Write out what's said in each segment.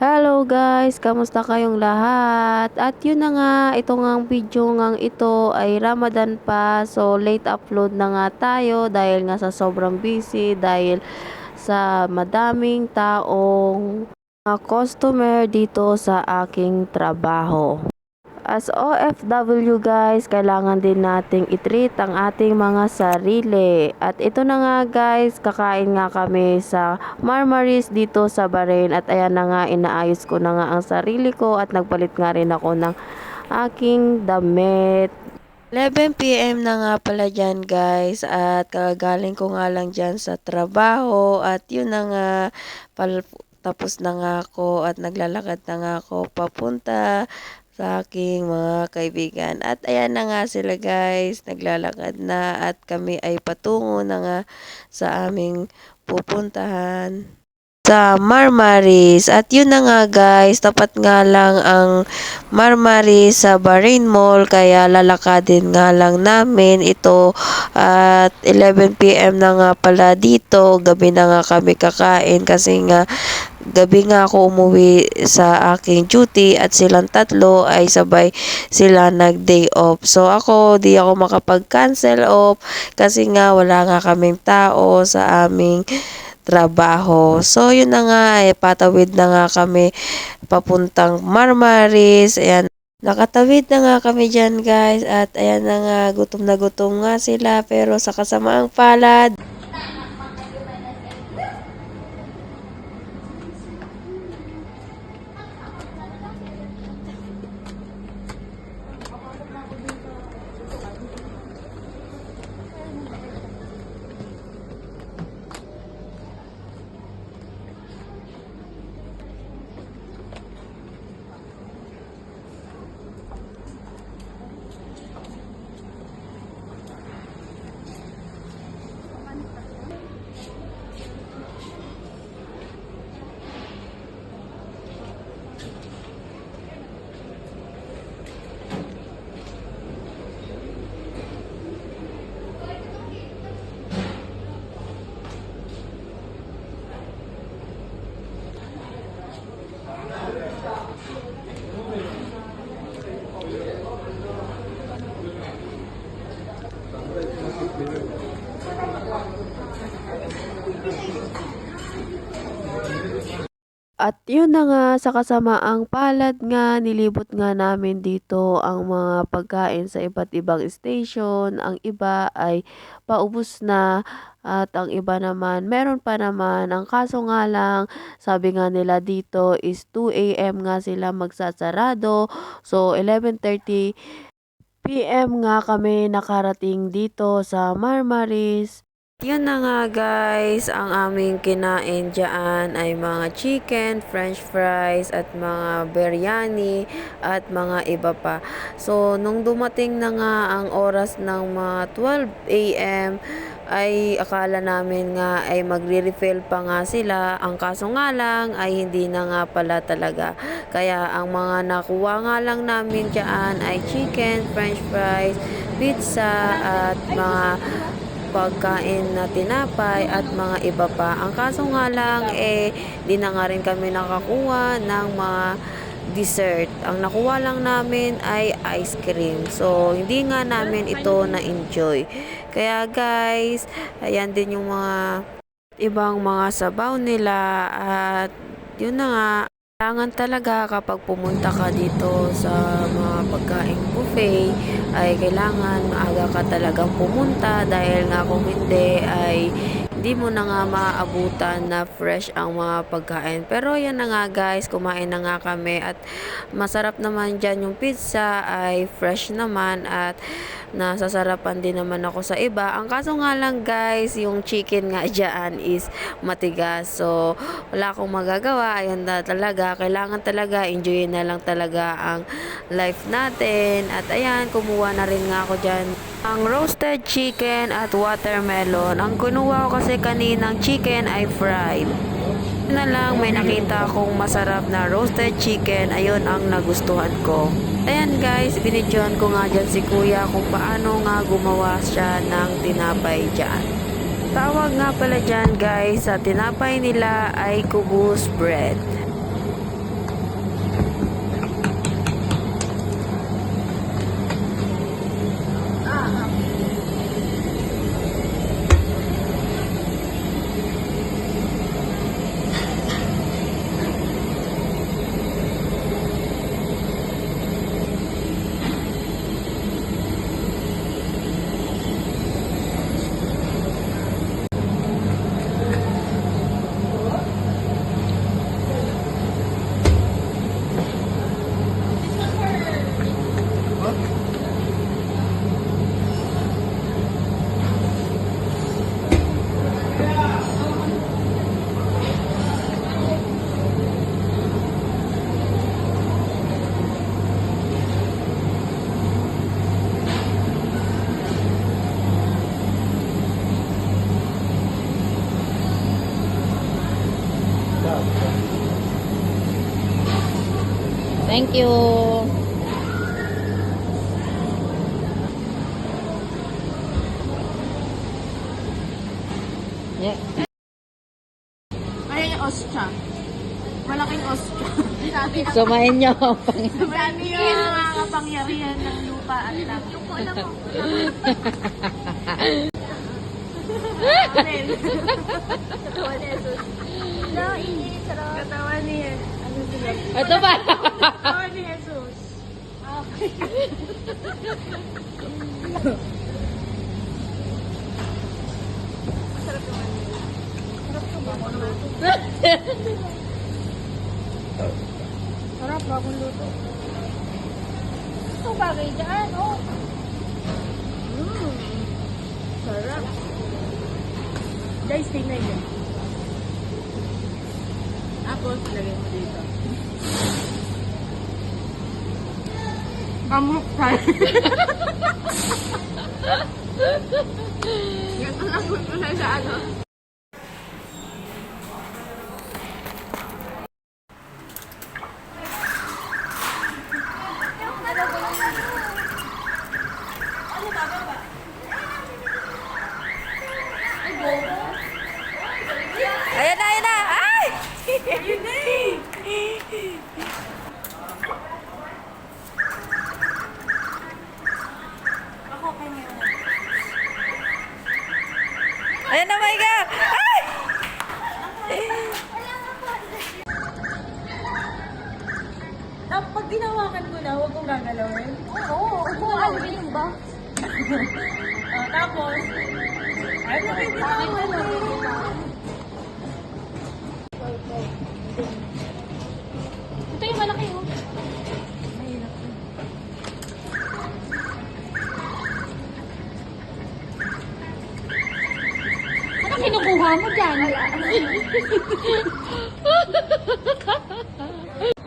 Hello guys, kamusta kayong lahat? At yun na nga, ito nga video nga ito ay Ramadan pa. So late upload na nga tayo dahil nga sa sobrang busy, dahil sa madaming taong customer dito sa aking trabaho. As OFW guys, kailangan din nating itreat ang ating mga sarili. At ito na nga guys, kakain nga kami sa Marmaris dito sa Bahrain. At ayan na nga, inaayos ko na nga ang sarili ko at nagpalit nga rin ako ng aking damit. 11pm na nga pala dyan guys at kagaling ko nga lang dyan sa trabaho at yun na nga pal- tapos na nga ako at naglalakad na nga ako papunta sa aking mga kaibigan. At ayan na nga sila guys, naglalakad na at kami ay patungo na nga sa aming pupuntahan sa Marmaris. At yun na nga guys, tapat nga lang ang Marmaris sa Bahrain Mall kaya lalakadin nga lang namin ito at 11pm na nga pala dito gabi na nga kami kakain kasi nga gabi nga ako umuwi sa aking duty at silang tatlo ay sabay sila nag day off so ako di ako makapag-cancel off kasi nga wala nga kaming tao sa aming trabaho. So, yun na nga, eh, patawid na nga kami papuntang Marmaris. Ayan, nakatawid na nga kami dyan, guys. At ayan na nga, gutom na gutom nga sila. Pero sa kasamaang palad, At yun na nga, sa kasamaang palad nga, nilibot nga namin dito ang mga pagkain sa iba't ibang station. Ang iba ay paubos na at ang iba naman, meron pa naman. Ang kaso nga lang, sabi nga nila dito is 2am nga sila magsasarado. So, 11.30 PM nga kami nakarating dito sa Marmaris. Yun na nga guys, ang aming kinain dyan ay mga chicken, french fries at mga biryani at mga iba pa. So, nung dumating na nga ang oras ng mga 12 a.m., ay akala namin nga ay magre-refill pa nga sila. Ang kaso nga lang ay hindi na nga pala talaga. Kaya ang mga nakuha nga lang namin dyan ay chicken, french fries, pizza at mga pagkain na tinapay at mga iba pa. Ang kaso nga lang eh di na nga rin kami nakakuha ng mga dessert. Ang nakuha lang namin ay ice cream. So, hindi nga namin ito na-enjoy. Kaya guys, ayan din yung mga ibang mga sabaw nila at yun na nga, kailangan talaga kapag pumunta ka dito sa mga pagkain buffet ay kailangan maaga ka talagang pumunta dahil nga kung hindi ay hindi mo na nga maaabutan na fresh ang mga pagkain. Pero yan na nga guys, kumain na nga kami at masarap naman dyan yung pizza ay fresh naman at nasasarapan din naman ako sa iba. Ang kaso nga lang guys, yung chicken nga dyan is matigas. So, wala akong magagawa. Ayan na talaga. Kailangan talaga, enjoyin na lang talaga ang life natin. At ayan, kumuha na rin nga ako dyan ang roasted chicken at watermelon. Ang kinuha ko kasi kaninang chicken ay fried. Na lang, may nakita akong masarap na roasted chicken. Ayun ang nagustuhan ko. Ayan guys, binidyon ko nga dyan si kuya kung paano nga gumawa siya ng tinapay dyan. Tawag nga pala dyan guys, sa tinapay nila ay kubus bread. Thank you. Yeah. Ayan yung ostra. Malaking ostra. Sabi na, Sumain nyo. sabi yung mga kapangyarihan ng lupa at langit. Yung ko alam mo. Katawan ni Jesus. No. Katawan ni sila? Ito ba? Katawan ni Jesus. Okay. Masarap naman yun. Sarap naman. Sarap, bagong luto. Ito bagay dyan, oh. Mmm. Sarap. Guys, tingnan nyo. Tapos, lagay mo dito. Amok tayo. Ganito lang mo na sa ano. Ayan na, ayan na. Ay! Ayun na eh. Ako, kaya mo. Ayan na, Maika. Ay! Tapos pag ginawakan ko na, huwag kong gagalawin. Oo, huwag kong gagalawin ba? oh, tapos, ay, nakikitawan Ito yung malaki oh. Ano kinukuha mo dyan? Wala,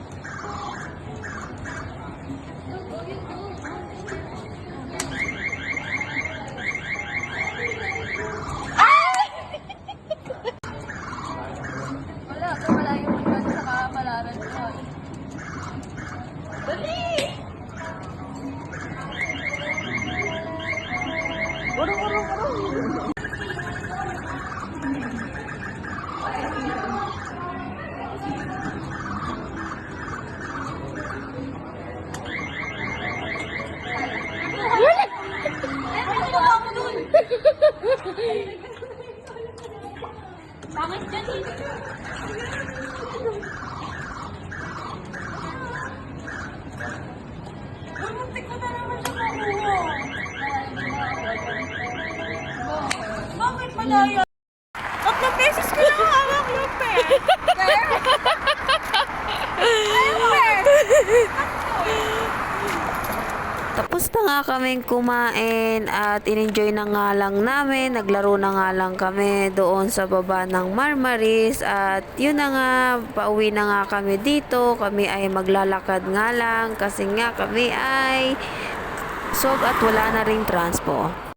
ゴロゴロゴロ。Hehehehe malaya? Tatlong beses ko na hawak yung pen. Pen. Tapos na nga kaming kumain at in-enjoy na nga lang namin. Naglaro na nga lang kami doon sa baba ng Marmaris. At yun na nga, pauwi na nga kami dito. Kami ay maglalakad nga lang kasi nga kami ay sob at wala na ring transpo.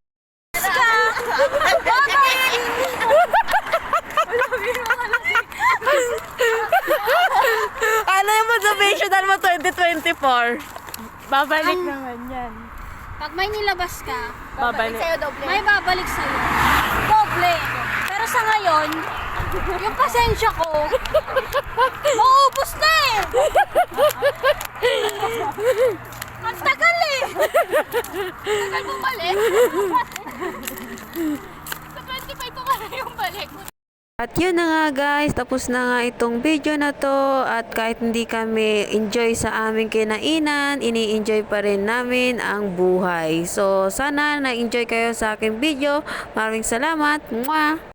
24, babalik Ang- naman yan. Pag may nilabas ka, Babalik. Sa'yo doble. may babalik sa'yo. Doble. Pero sa ngayon, yung pasensya ko, maubos na eh! Ang tagal eh! Tagal mong balik. sa 25 ko kaya yung balik. At yun na nga guys, tapos na nga itong video na to at kahit hindi kami enjoy sa aming kinainan, ini-enjoy pa rin namin ang buhay. So sana na-enjoy kayo sa aking video. Maraming salamat. Mwah!